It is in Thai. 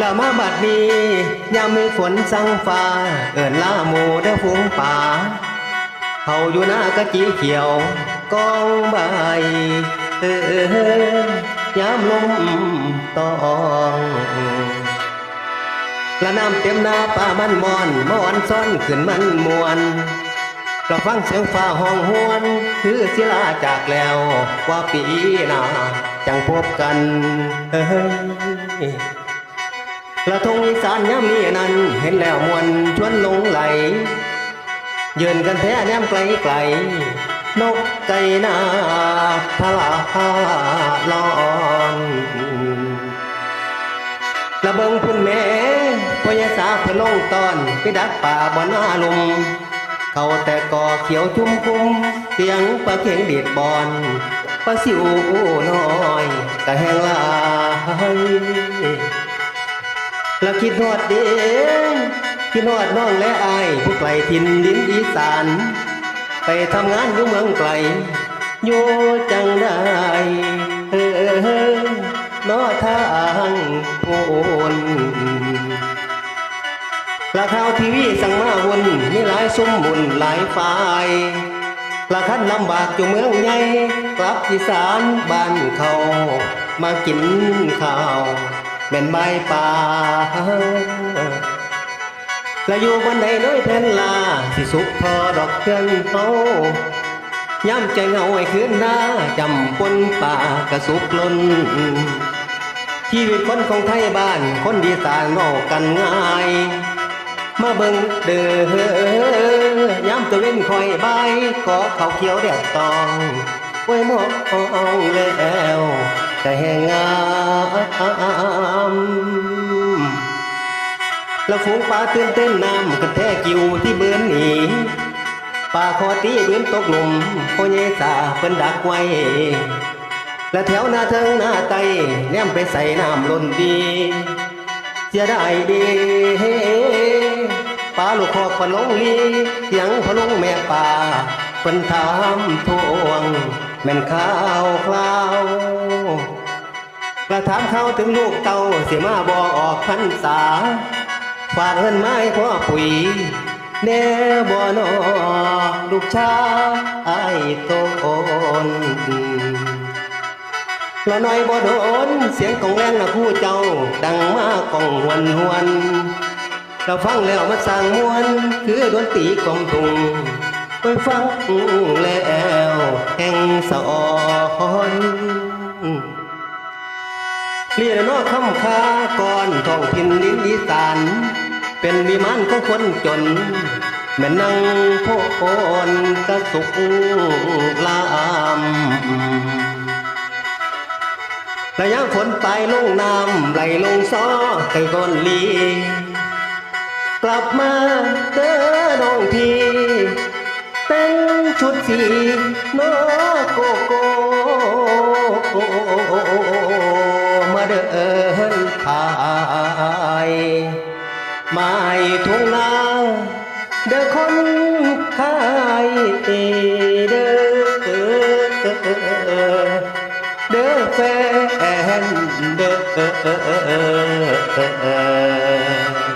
ละมาบัดนี้ยามมือฝนสั่งฟ้า เอินล่าหมูเด้อฝูงป่าเขาอยู่หน้ากะจีเขียวกองใบเออยามลมตองละน้ำเต็มหน้าป่ามันมอนมอนซ้อนขึ้นมันมวนก็ฟังเสียงฟ้าห้องหวน คือศิลาจากแล้วกว่าปีหน้าจังพบกันเฮ้ ยละทงอีสานยามนี้นั้นเห็นแล้วมวนชวนลงไหลยืนกันแท้แนมไกลไกลนกไก่นาพลาลอนละเบิงพุ่นแม่พยาสาพนลงตอนไปดักป่าบอนอาลุม เขาแต่ก่อเขียวชุ่มคุ้มเสียงปลาเข็งเดีดบอนปลาสิวน้อยกะแหงลาย ละคิดฮอดเด้คิดฮอดน้องและอายผู้ไกลถิ่นดินอีสาน ไปทำงานอยู่เมืองไกลอยู่จังได้เออนอทางโอนราคาวทีวีสั่งมาวนมีหลายซุ้มบุญหลายฝ่ายละคันลำบากอยู่เมืองใหญ่กลับอีสานบ้านเขามากินข้าว แม่นใบป่าและอยู่บนใดน้อยแผ่นลา สิสุขพอดอกเพื่อนเขาย้ำใจเหงาไอ้คืนหน้าจำปนป่ากระสุกล้นชีวิตคนของไทยบ้าน คนดีสานอกกันง่าย มาเบิ่งเด้อย้ำตะเวนคอยใบกอเขาเขียวแดดตองไว้มองแล้ว แต่งงามแล้วฝูงปลาตื่นเต้นน้ำกันแท้กิวที่เบือนหนีปลาคอตีเบือนตกหลุมโคเยสาเพิ่นดักไว้ และแถวหน้าเทิงหน้าไตแนมไปใส่น้ำล้นดีเสียดายดีปลาลูกคอกพะลงลีเสียงพะลงแม่ป่าเพิ่นถามทวง แม่นข้าวคลาวกระถามเขาถึงลูกเต่าเสียมาบอออกพรรษา ฝากเงินไม้พ่อปุ๋ยแน่บ่นอลูกชายโตนละน้อยบ่โดน เสียงกองแรงนะคู่เจ้า ดังมากองหวนหวนเราฟังแล้วมาสั่งมวนคือดนตรีกอมทุง ไปฟังแล้วแห่งสออนเรียนนอกคำคาก่อนท้องถิ่นดินอีสาน เป็นวิมานของคนจน แม่นั่งโพนกระสุกลามระยะฝนตายลงน้ำไหลลงซ้อไก่ก้อนลี กลับมาเจอน้องพี่ นชุดสีโนโกโกมาเดินขายไม่ทุ่งนาเด้อคนขายเด้อเด้อแฟนเด้อ